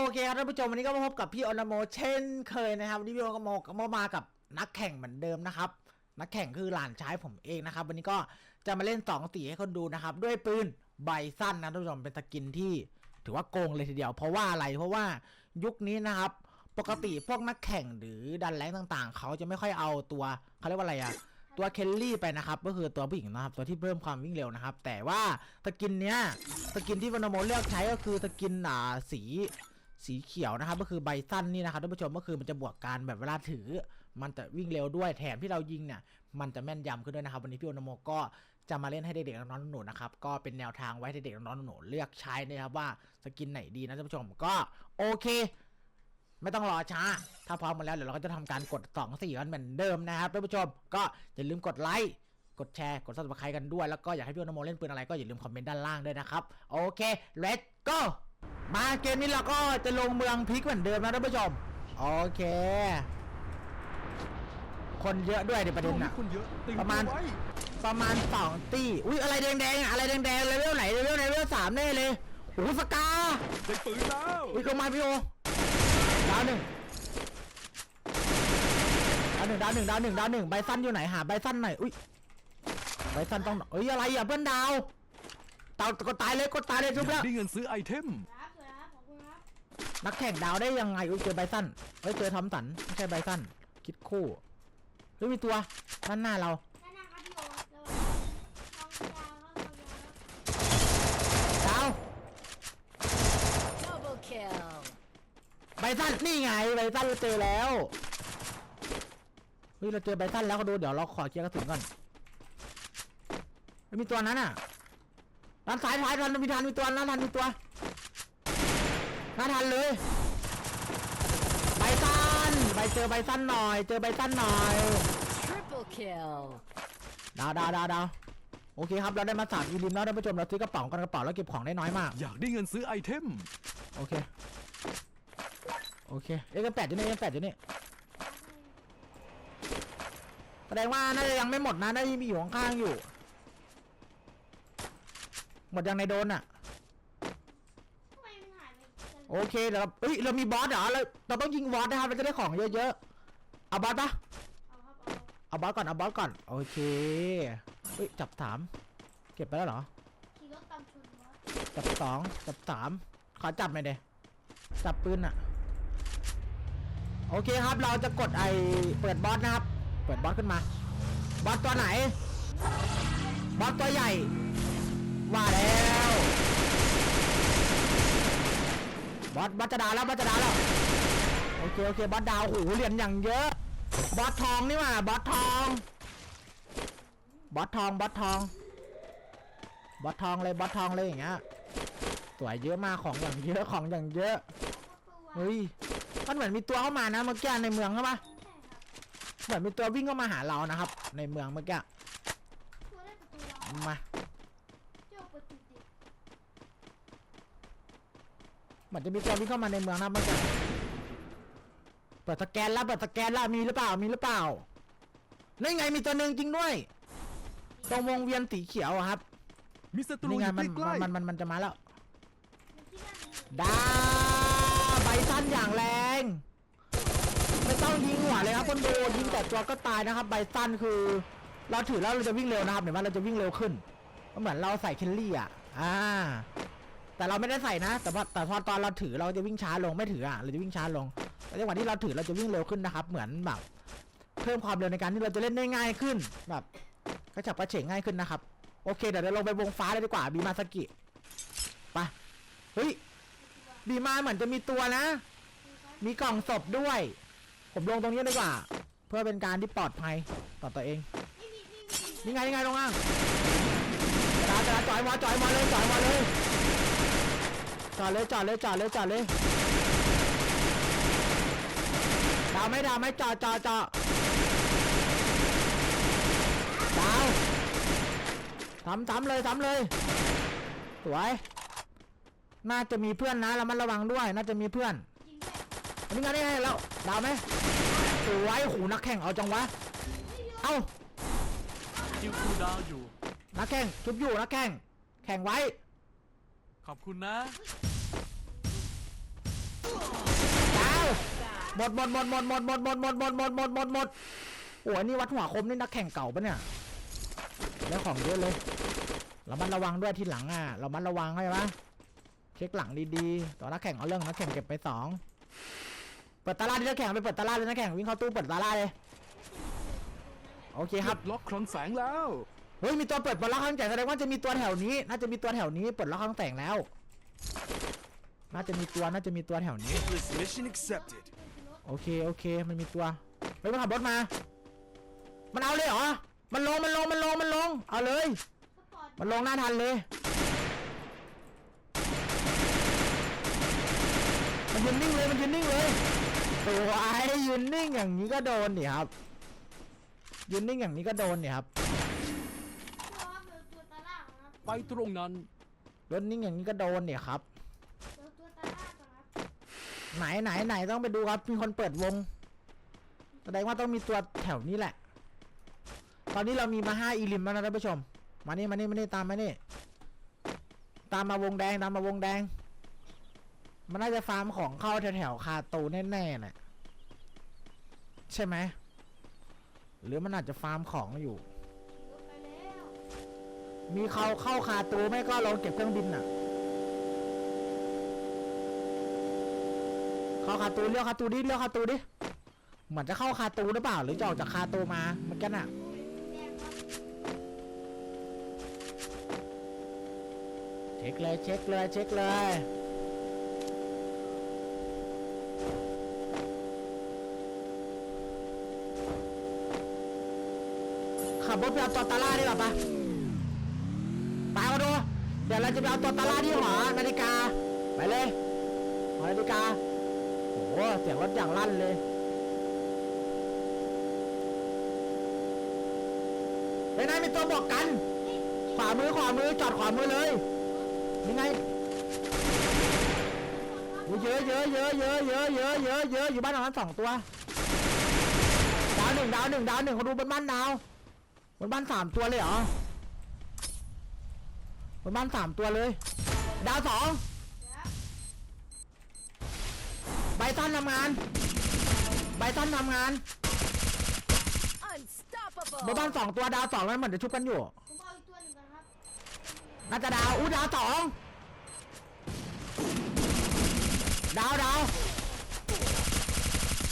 โอเคครับท่านผู้ชมวันนี้ก็มาพบกับพี่อนาโมเช่นเคยนะครับวันนี้พี่อนาโมก็มามากับนักแข่งเหมือนเดิมนะครับ นักแข่งคือหลานชายผมเองนะครับ วันนี้ก็จะมาเล่นสองตีให้คนดูนะครับ ด้วยปืนใบสั้นนะท่านผู้ชมเป็นสกินที่ถือว่าโกงเลยทีเดียว เพราะว่าอะไรเพราะว่ายุคนี้นะครับ ปกติพวกนักแข่งหรือดันแรงต่างๆ เขาจะไม่ค่อยเอาตัวเขาเรียกว่าอะไรอะตัวเคลลี่ไปนะครับ ก็คือตัวผู้หญิงนะครับ ตัวที่เพิ่มความวิ่งเร็วนะครับ แต่ว่าสกินเนี้ยสกินที่วานโมเลือกใช้ก็คือสกินอ่าสี สีเขียวนะครับก็คือใบสั้นนี่นะครับท่านผู้ชมก็คือมันจะบวกการแบบเวลาถือ มันจะวิ่งเร็วด้วยแถมที่เรายิงเนี่ยมันจะแม่นยำขึ้นด้วยนะครับ วันนี้พี่โอนโมก็จะมาเล่นให้เด็กๆน้องๆหนูๆนะครับก็เป็นแนวทางไว้ให้เด็กๆน้องๆหนูๆเลือกใช้นะครับว่าสกินไหนดีนะท่านผู้ชมก็โอเค ไม่ต้องรอช้า ถ้าพร้อมมาแล้วเดี๋ยวเราก็จะทำการกด2 4กันเหมือนเดิมนะครับท่านผู้ชม ก็อย่าลืมกดไลค์กดแชร์ กด subscribe กันด้วย แล้วก็อยากให้พี่โอนโมเล่นปืนอะไรก็อย่าลืมคอมเมนต์ด้านล่างด้วยนะครับ โอเค let's go มาเกมนี้เราก็จะลงเมืองพลิกเหมือนเดิมนะท่านผู้ชม โอเค คนเยอะด้วยในประเด็นช่วงน่ะนี้คนเยอะติงประมาณตัวไว้ประมาณสองตี้ อุ้ยอะไรแดงๆอะอะไรแดงๆเลเวลไหนเลเวลไหนเลเวลสามแน่เลยโอ้โหสกา ได้ปืนแล้วอุ้ยลงมาพี่โอดาวหนึ่งดาวหนึ่งดาวหนึ่งดาวหนึ่งดาวหนึ่งใบสั้นอยู่ไหนหาใบสั้นหน่อยอุ้ยใบสั้นต้องเอ้ยอะไรอะเพื่อนดาวเตากดตายเลยกดตายเลยชุบแล้วได้เงินซื้อไอเทมครับสวยครับขอบคุณครับนักแข่งดาวได้ยังไงอุ้ยเจอใบสั้นเฮ้ยเจอทอมสันไม่ใช่ใบสั้นคิดคู่เฮ้ยมีตัวด้านหน้าเราด้านหน้าครับพี่โอเร็วๆน้องยาวครับน้องยาวครับดาว Double kill. ใบสั้นนี่ไงใบสั้นเราเจอแล้วเฮ้ยเราเจอใบสั้นแล้วก็ดูเดี๋ยวเราขอเคลียร์กระสุนก่อนไม่มีตัวนั้นอะ ด้านซ้ายท้ายทันมีทันมีตัวนั้นทันมีตัวน่าทันเลยใบสั้นใบเจอใบสั้นหน่อย เจอใบสั้นหน่อย Triple kill. ดาวดาวดาวดาวโอเคครับเราได้มาสามอีลิมแล้วท่านผู้ชมเราซื้อกระเป๋ากันกระเป๋าแล้วเก็บของได้น้อยมาก อยากได้เงินซื้อไอเทม โอเค โอเค เอ็กแปดอยู่นี่เอ็กแปดอยู่นี่แสดงว่าน่าจะยังไม่หมดนะน่าจะมีอยู่ข้างๆอยู่ หมดยังในโดนอะ ทำไมมันหายไปกันโอเคเดี๋ยวเราเอ้ยเรามีบอสเหรอเราเราต้องยิงบอสนะครับเราจะได้ของเยอะๆเอาบอสปะเอาครับเอาเอาบอสก่อนเอาบอสก่อนโอเคเฮ้ยจับสามเก็บไปแล้วเหรอ ขี่รถตามชนวะจับสองจับสามขอจับหน่อยเดจับปืนอะโอเคครับเราจะกดไอเปิดบอสนะครับ เปิดบอสขึ้นมา บอสตัวไหน บอสตัวใหญ่ ว่าแล้วบอสบอสจะดาวแล้วบอสจะดาวแล้วโอเคโอเคบอสดาวโอ้โหเหรียญอย่างเยอะ บอสทองนี่ว่าบอสทอง บอสทองบอสทอง บอสทองเลยบอสทองเลยอย่างเงี้ยสวยเยอะมากของอย่างเยอะของอย่างเยอะเฮ้ยมันเหมือนมีตัวเข้ามานะเมื่อกี้ในเมืองใช่ปะเหมือนมีตัววิ่งเข้ามาหาเรานะครับ ในเมืองเมื่อกี้มา เจ้าเปิดติดติด เหมือนจะมีตัววิ่งเข้ามาในเมืองนะเมื่อกี้เปิดสแกนแล้วเปิดสแกนแล้วมีหรือเปล่ามีหรือเปล่านี่นไงมีตัวหนึ่งจริงด้วย ตรงวงเวียนสีเขียวอะครับมีศัตรูนี่อไงยู่มันใกล้มันมันมันจะมาแล้วมันที่นั่นนี่ดาใบสั้นอย่างแรง ไม่ต้องยิงหัวเลยครับคนดูยิงแต่ตัวก็ตายนะครับ ใบสั้นคือ เราถือแล้วเราจะวิ่งเร็วนะครับเห็นไหมเราจะวิ่งเร็วขึ้นก็เหมือนเราใส่เคลลี่อะอ่า แต่เราไม่ได้ใส่นะ แต่ว่าแต่พอตอนเราถือเราจะวิ่งช้าลงไม่ถืออะเราจะวิ่งช้าลงแต่จังหวะที่เราถือเราจะวิ่งเร็วขึ้นนะครับ เหมือนแบบเพิ่มความเร็วในการที่เราจะเล่นได้ง่ายขึ้นแบบกระฉับกระเฉงง่ายขึ้นนะครับ โอเคเดี๋ยวเราลงไปวงฟ้าเลยดีกว่าบีมาสกิไปเฮ้ยบีมาเหมือนจะมีตัวนะ มีกล่องศพด้วย ผมลงตรงนี้ดีกว่า เพื่อเป็นการที่ปลอดภัยต่อตัวเองนี่ไงนี่ไงลงอ่างจอดจอดจอดมาจอดมาเลยจอดมาเลย จอดเลยจอดเลยจอดเลยจอดเลยดาวไหม่ดาวไหม่จอดจอดจอดดาวทำทำเลยทำเลยสวยน่าจะมีเพื่อนนะเรามันระวังด้วย น่าจะมีเพื่อนจริงด้วยอันนี้ไงนี่ไงแล้วดาวไหมสวยโอ้โหนักแข่งเอาจังวะเอ้าคิวคูลดาวน์อยู่นักแข่งชุบอยู่นักแข่งแข่งไว้ ขอบคุณนะเหมดหมดหมดหมดหมดหมดหมดหมดหมดหมดหมดหมดหมดโอ้ยนี่วัดหัวคมนี่นักแข่งเก่าปะเนี่ยแล้วของเยอะเลยเรามันระวังด้วยทีหลังอะเรามันระวังให้ปะเช็คหลังดีๆต่อนักแข่งเอาเรื่องนักแข่งเก็บไปสองเปิดตาลาดินักแข่งไปเปิดตาลาดินักแข่งวิ่งเข้าตู้เปิดตาลาเลยโอเคครับล็อกคลังแสงแล้ว เฮ้ยมีตัวเปิดบอลล็อกข้างแสงแสดงว่าจะมีตัวแถวนี้ น่าจะมีตัวแถวนี้เปิดล็อกข้างแสงแล้ว น่าจะมีตัวน่าจะมีตัวแถวนี้ This mission accepted. โอเคโอเคมันมีตัวเฮ้ยมันขับรถมา มันเอาเลยเหรอ มันลงมันลงมันลงมันลง เอาเลยสปอร์ตมันลงหน้าทันเลย มันยืนนิ่งเลยมันยืนนิ่งเลยตัวไอ้ยืนนิ่งอย่างนี้ก็โดนดิครับ ยืนนิ่งอย่างนี้ก็โดนดิครับ ไปตรงนั้น รถนิ่งอย่างนี้ก็โดนดิครับ เดี๋ยวตัวตาล่างก่อนครับไหนไหนไหนต้องไปดูครับ มีคนเปิดวง แสดงว่าต้องมีตัวแถวนี้แหละ ตอนนี้เรามีมาห้าอีลิมแล้วนะท่านผู้ชม มานี่มานี่มานี่ตามมานี่ ตามมาวงแดงตามมาวงแดง มันน่าจะฟาร์มของเข้าแถวๆคาตูแน่ๆแหละใช่ไหม หรือมันอาจจะฟาร์มของอยู่ขี่รถไปแล้ว มีเขาเข้าคาตูไม่ก็ลองเก็บเครื่องบินน่ะ เข้าคาตูเรียกคาตูดิเรียกคาตูดิ เหมือนจะเข้าคาตูหรือเปล่า หรือจะออกจากคาตูมาเมื่อกันน่ะเช็คเลยเช็คเลยเช็คเลยขับรถไปเอาตัวตาล่าดีกว่าปะไปเอาดูเดี๋ยวเราจะไปเอาตัวตาล่าที่หอนาฬิกา ไปเลยหอนาฬิกาโอ้โหเสียงรถอย่างลั่นเลยเฮ้ยนายมีตัวบอกกัน ขวามือขวามือจอดขวามือเลยนี่ไงโอ้ยเยอะเยอะเยอะเยอะเยอะเยอะเยอะเยอะอยู่บ้านหลังนั้นสองตัวดาวหนึ่งดาวหนึ่งดาวหนึ่งเขาดูบนบ้านดาวบนบ้านสามตัวเลยเหรอ บนบ้านสามตัวเลย ดาวสองใบตันทำงานใบตันทำงาน Unstoppable. บนบ้านสองตัวดาวสองแล้วเหมือนจะชุบกันอยู่ผมเอาอีกตัวหนึ่งก่อนครับน่าจะดาวอู้ดาวสองดาวดาว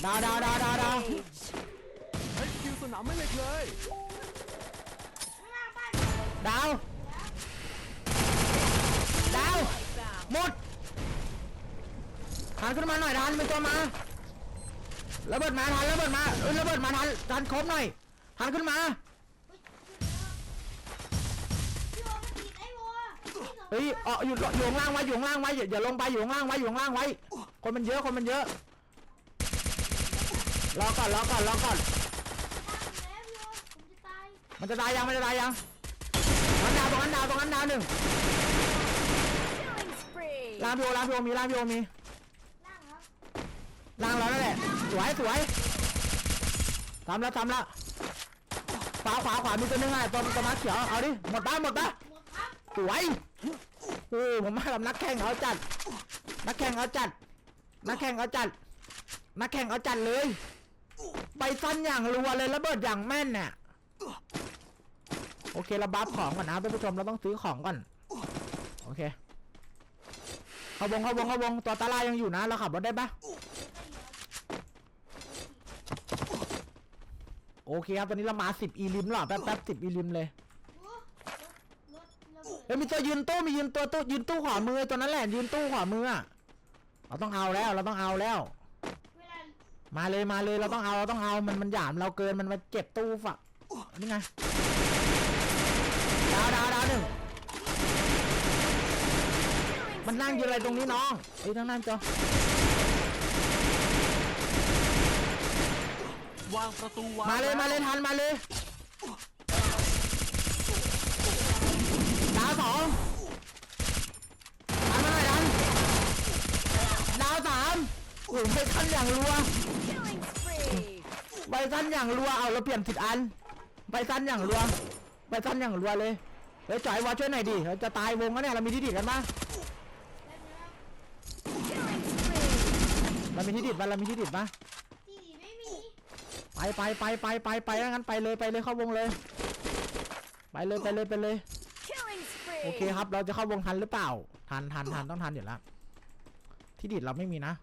ดาวดาวดาวดาวดาวเฮ้ยคิวสนามไม่เหล็กเลยข้างล่างบ้านดาว ดาว หมดทันขึ้นมาหน่อยทันเป็นตัวมาระเบิดมาทันระเบิดมาเออระเบิดมาทันทันครบหน่อยทันขึ้นมาพี่โอมันติดไอ้วัวพี่สองเฮ้ยเอออยู่อยู่ข้างล่างไว้อยู่ข้างล่างไว้อย่าอย่าลงไปอยู่ข้างล่างไว้อยู่ข้างล่างไว้ คนมันเยอะคนมันเยอะรอก่อนรอก่อนรอก่อนแล้วพี่โอผมจะตายมันจะตายยังมันจะตายยังมันดาวตรงนั้นดาวตรงนั้นดาวหนึ่ง Killing spree. ล่างพี่โอล่างพี่โอมีล่างพี่โอมีล่างครับล่างเรานั่นแหละสวยสวยทำแล้วทำแล้วขวาขวาขวามีตัวหนึงอะตัวตัวมาเขียวเอาดิหมดปะหมดปะหมดครับสวยโอ้ผมมากับนักแข่งเขาจัด นักแข่งเขาจัด นักแข่งเขาจัด นักแข่งเขาจัดเลยใบสั้นอย่างรัวเลยระเบิดอย่างแม่นเนี่ยโอเคเราบัฟของก่อนนะท่านผู้ชมเราต้องซื้อของก่อน โอเค เขาวงเขาวงเขาวงตัวตาลายังอยู่นะ เราขับรถได้ปะโอเคครับ ตอนนี้เรามาสิบอีลิมหรอแป๊บแป๊บสิบอีลิมเลยโอ้รถรถระเอ้ยมีตัวยืนตู้มียืนตัวตู้ยืนตู้ขวามือตัวนั้นแหละยืนตู้ขวามือเราต้องเอาแล้วเราต้องเอาแล้ว มาเลยมาเลยเราต้องเอาเราต้องเอามันมันหยามเราเกินมันมาเจ็บตู้ฝักนี่ไงดาวดาวดาวหนึ่ง มันนั่งอยืนอะไรตรงนี้น้องเอ้ยนั่งนั่งจ้ะวางประตูวางมาเลยมาเลยทันมาเลยดาวสองทันมาหน่อยทันดาวสามโอ้ยไปทันอย่างรัว Killing spree. ใบสั้นอย่างรัวเอาเราเปลี่ยนผิดอันใบสั้นอย่างรัวใบสั้นอย่างรัวเลยเฮ้ยจ่อยวอช่วยหน่อยดิเราจะตายวงแล้วเนี่ยเรามีที่ดิกันปะ แล้วนะครับ Killing spree. เรา มีที่ดิดปะเรามีที่ดิดปะมไปไปไปไปไปไปงั้นไปเลยไปเลยเข้าวงเลย ไปเลยไปเลยไปเลย Killing spree. โอเคครับ เราจะเข้าวงทันหรือเปล่า ทันทันทันต้องทันอยู่แล้วที่ดิดเราไม่มีนะ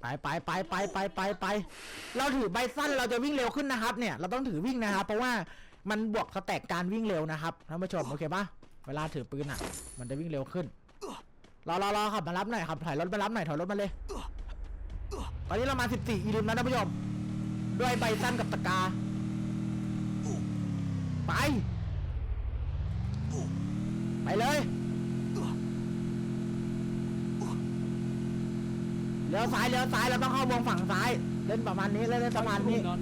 ไปไปไปไปไปไปไป เราถือใบสั้นเราจะวิ่งเร็วขึ้นนะครับ เนี่ย เราต้องถือวิ่งนะครับ เพราะว่ามันบวกสแต็กการวิ่งเร็วนะครับท่านผู้ชมโอเคปะเวลาถือปืนอะ มันจะวิ่งเร็วขึ้น รอรอรอขับมารับหน่อยครับถอยรถมารับหน่อยถอยรถมาเลย ตอนนี้เรามา 14อีลิมแล้วท่านผู้ชมด้วยใบสั้นกับตะกา ไป ไปเลยเลี้ยวซ้ายเลี้ยวซ้ายเราต้องเข้าวงฝั่งซ้าย เล่นประมาณนี้เล่นประมาณนี้นั้น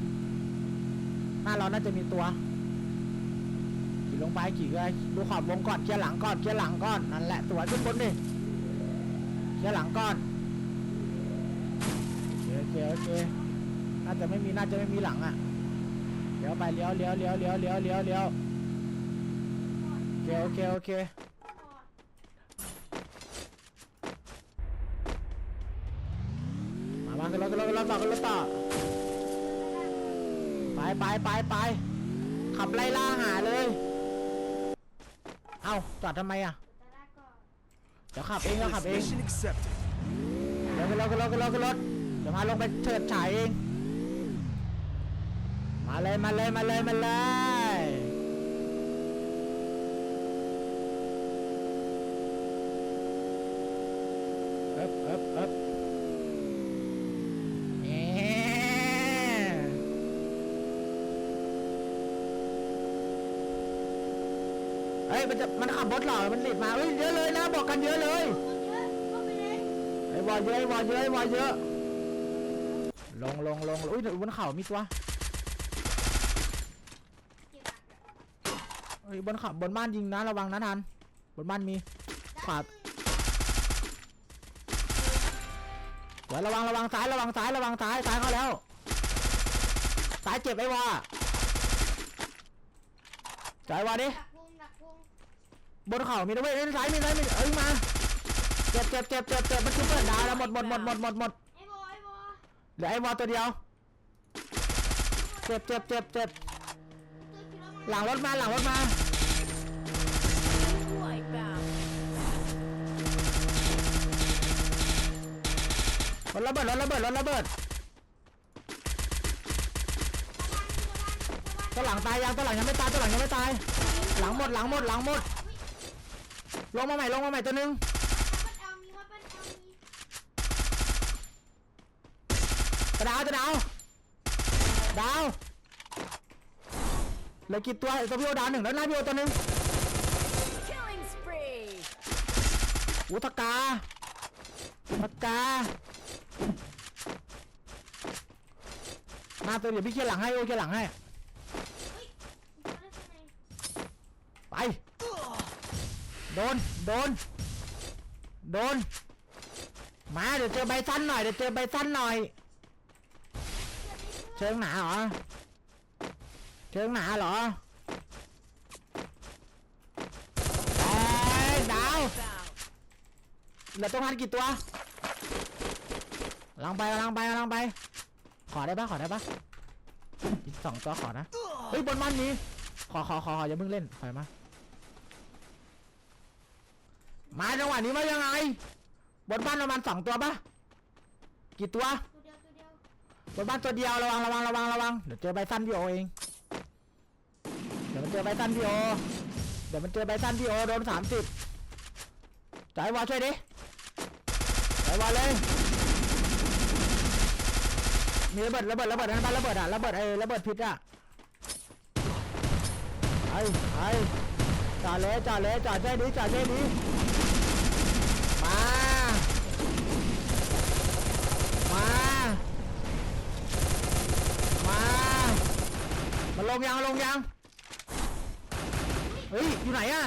หน้าเราน่าจะมีตัวขี่ลงไปขี่เลยดูขอบวงก่อนเคลียร์หลังก่อนเคลียร์หลังก่อนนั่นแหละสวยขึ้นบนดิ เคลียร์หลังก่อนโอเคโอเคโอเคน่าจะไม่มีน่าจะไม่มีหลังอะเลี้ยวไปเลี้ยวเลี้ยวเลี้ยวเลี้ยวเลี้ยวเลี้ยวเลี้ยวโอเคโอเคโอเคมามาขึ้นรถขึ้นรถขึ้นรถต่อขึ้นรถต่อไปไปไปไปขับไล่ล่าหาเลย เอ้าจอดทำไมอะ เดี๋ยวขับเองเดี๋ยวขับเอง Mission accepted. เดี๋ยวขึ้นรถขึ้นรถขึ้นรถขึ้นรถเดี๋ยวพาลงไปเฉิดฉายเองมาเลยมาเลยมาเลยมาเลย เฮ้ยมันจะมันขับรถเหรอมันหลีดมาเฮ้ยเยอะเลยนะบอกกันเยอะเลยคนเยอะเข้าไปเลยไอ้วอเยอะไอ้วอเยอะไอ้วอเยอะ ลงลงลงอุ้ยบนเขามีตัวเจ็บหนักเลยเฮ้ยบนเขาบนบ้านยิงนะระวังนะทันบนบ้านมีขวาเดี๋ยวระวังระวังซ้ายระวังซ้ายระวังซ้ายซ้ายเข้าแล้วซ้ายเจ็บไอ้วอจ่ายวอดิดักวงดักวง บนเขามีด้วยเอ้ยซ้ายมีซ้ายมีเอ้ยมาเจ็บเจ็บเจ็บเจ็บเจ็บมันคือเปิดดาวแล้วหมดหมดหมดหมดหมดหมดไอ้บอไอ้บอเหลือไอ้วอตัวเดียวเจ็บเจ็บเจ็บเจ็บตัวขี่รถมาหลังรถมาหลังรถมา Wipeout. รถระเบิดรถระเบิดรถระเบิดตัวหลังตายยังตัวหลังยังไม่ตายตัวหลังยังไม่ตาย หลังหมดหลังหมดหลังหมด ลงมาใหม่ลงมาใหม่ตัวหนึงวัดเอลมีวัดเอลมีจะดาวจะดาวดาวเหลือกี่ตัวตัวพี่โอดาวหนึ่งแล้วหน้าพี่โอตัวหนึ่ง Killing spree. อุตกาตกามาตัวเดี๋ยวพี่เคลียร์หลังให้โอเคลียร์หลังให้ ตัวได้ทำไม ไป โดน โดน โดน มาเดี๋ยวเจอใบสั้นหน่อย เดี๋ยวเจอใบสั้นหน่อย เชิงหนาเหรอ เชิงหนาเหรอเอ้ยดาวเหลือตัวพันกี่ตัวลังไปลังไปลังไป ขอได้ปะขอได้ปะอีกสองตัวขอนะ เฮ้ยบนบ้านนี้ขอขอขอขออย่าเพิ่งเล่นถอยมา มาจังหวะนี้มายังไง บนบ้านประมาณสองตัวปะกี่ตัว ตัวเดียวตัวเดียวบนบ้านตัวเดียวระวังระวังระวังระวังเดี๋ยวเจอใบสั้นพี่โอเองเดี๋ยวมันเจอใบสั้นพี่โอเดี๋ยวมันเจอใบสั้นพี่โอโดนสามสิบจ่ายวอช่วยดิจ่ายวอเลยมีระเบิดระเบิดระเบิดนั่นบ้านระเบิดอะระเบิดไอ้ระเบิดพิษอะไอ้ไอ้จ่าเลยจ่าเลยจ่าใจดีจ่าใจดีมา มา มา มาลงยังลงยัง เฮ้ย อยู่ไหนอะ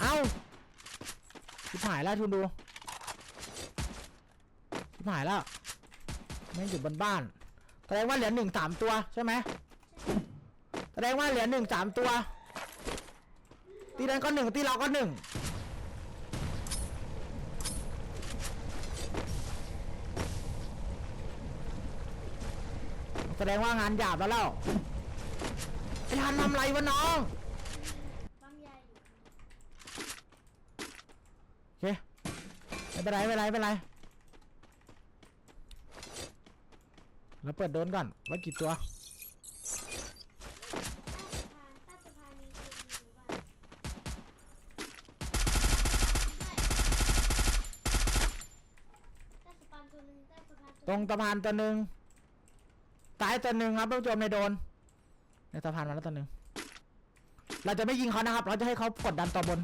เอ้าชิบหายแล้วทุนดูชิบหายแล้วไม่อยู่บนบ้าน แสดงว่าเหลือหนึ่งสามตัวใช่ไหมแสดงว่าเหลือหนึ่งสามตัว ตีนั้นก็หนึ่งตีเราก็หนึ่ง แสดงว่างานหยาบแล้วแล้วไอ้ทันทำไรวะน้องปั๊มยาอยู่โอเคไม่เป็นไรไม่เป็นไรไม่เป็นไรแล้วเปิดโดนก่อนว่ากี่ตัว ใต้สะพานใต้สะพานมีคนอยู่บ้านใต้สะพานตัวหนึ่งใต้สะพานตรงสะพานตัวหนึ่ง ตายตัวหนึ่งครับท่านผู้ชมไม่โดน ในสะพานมาแล้วตัวหนึ่งเราจะไม่ยิงเขานะครับ เราจะให้เขากดดันต่อบน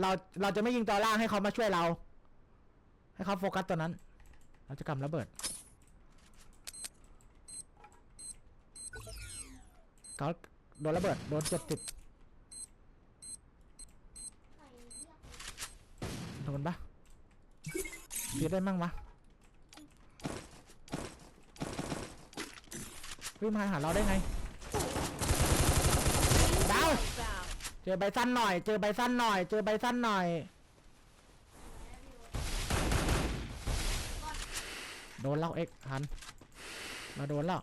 เราเราจะไม่ยิงตัวล่างให้เขามาช่วยเรา ให้เขาโฟกัสตัวนั้น เราจะกำระเบิดเขาโดนระเบิดโดนเจ็ดสิบไข่เรียกโดนปะเสียได้มั่งวะ วิ่งมาหาเราได้ไง ดาว Bound. เจอใบสั้นหน่อย เจอใบสั้นหน่อย เจอใบสั้นหน่อย โดนเราเอ็กทันเราโดนแล้ว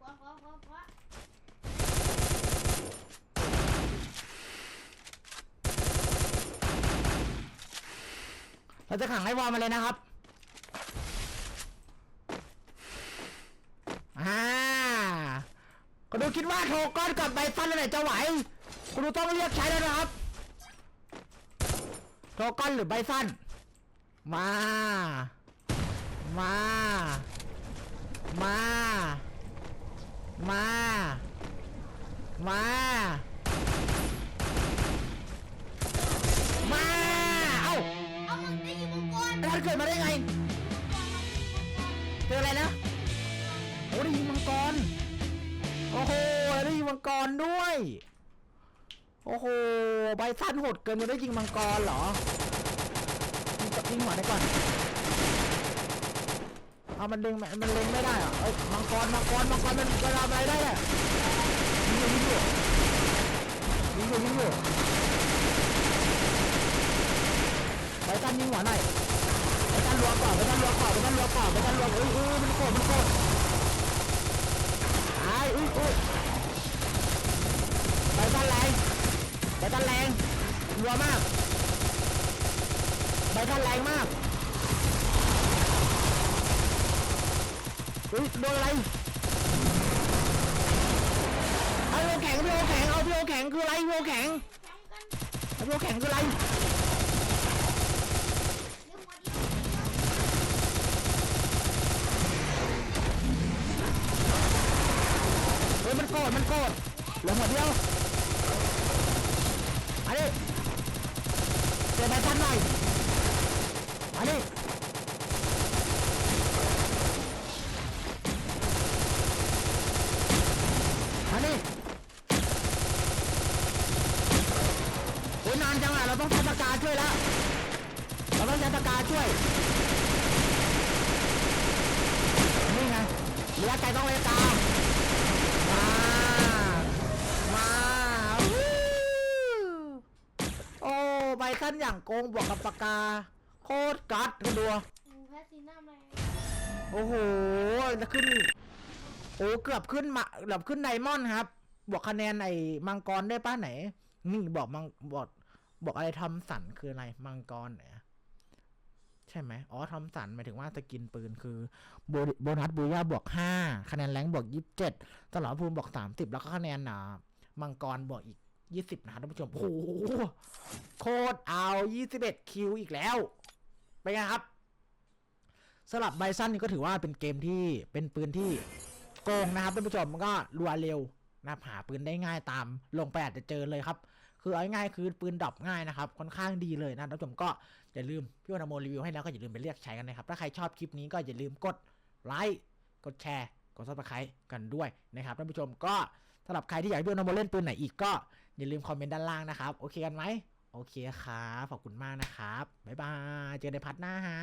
ขวาขวาขวาขวา เรา จะขังให้วอลมาเลยนะครับอ่าก็ดูคิดว่าโทก้อนกับใบสั้นอะไรจะไหวคุณดูต้องเรียกใช้แล้วนะครับโทก้อนหรือใบสั้นมา มา มา มา มา มึงก่อนเกิดมาได้ไง เจออะไรนะ โอ้ได้ยิงมังกร โอ้โหได้ยิงมังกรด้วย โอ้โห ใบสั้นโหดเกินมันได้ยิงมังกรเหรอยิงกับยิงหัวได้ก่อน เอามันเล็งมันเล็งไม่ได้เหรอเอ้ยมังกร มังกร มังกร มันจะทำอะไรได้อะยิงอยู่ยิงอยู่ยิงอยู่ยิงอยู่ใบสั้นยิงหัวหน่อยไปด้าน รัวก่อนไปด้านรัวก่อนไปด้านรัวก่อนไปด้านรอุ้ยอุ้ยมันโกรธมันโกรธตายอุ้ยอุ้ยไปด้านแรงไปด้านแรงรัวมากไปด้านแรงมากอุ้ยโดนอะไรเอาพี่โอแข็งพี่โอแข็งเอาพี่โอแข็งคืออะไรพี่โอแข็งแข่งพี่โอแข็งคืออะไร เรื่องหัวเดียว เฮ้ยมันโกรธมันโกรธเหลือหัวเดียวมาดิเจอใบสั้นหน่อยมาดิมาดิโอ้ยนานจังอะเราต้องใช้ปากกาช่วยแล้วเราต้องใช้ปากกาช่วยนี่ไงเรือไก่ต้องเรือกามา สั้นอย่างโกงบวกกับปากกา โคตรกัดกันดูหมูแพ้สีหน้าแมงโอ้โหจะขึ้น โอ้เกือบขึ้นมาเกือบขึ้นไดมอนด์ครับ บวกคะแนนไอ้มังกรได้ป้าไหน นี่บอกมังบอกบอกอะไรทำสันคืออะไรมังกรไหนอะใช่ไหมอ๋อทำสันหมายถึงว่าสกินปืนคือโบโบนัสบูย่าบวกห้าคะแนนแรงค์บวกยี่สิบเจ็ดตลอดภูมิบวกสามสิบแล้วก็คะแนนอ่ามังกรบวกอีก ยี่สิบนะครับท่านผู้ชมโอ้โหโคตรเอายี่สิบเอ็ดคิวอีกแล้วเป็นไงครับสำหรับไบซันนี่ก็ถือว่าเป็นเกมที่เป็นปืนที่โกงนะครับท่านผู้ชมมันก็รัวเร็วนะหาปืนได้ง่ายตามลงไปอาจจะเจอเลยครับ คือเอาง่ายคือปืนดรอปง่ายนะครับค่อนข้างดีเลยนะท่านผู้ชมก็อย่าลืมพี่วนาโมรีวิวให้แล้วก็อย่าลืมไปเรียกใช้กันนะครับถ้าใครชอบคลิปนี้ก็อย่าลืมกดไลค์กดแชร์กดซับสไครต์กันด้วยนะครับท่านผู้ชมก็สำหรับใครที่อยากให้พี่วนาโมเล่นปืนไหนอีกก็ อย่าลืมคอมเมนต์ด้านล่างนะครับ โอเคกันไหม โอเคครับ ขอบคุณมากนะครับ บ๊ายบาย เจอกันในพัทหน้าฮะ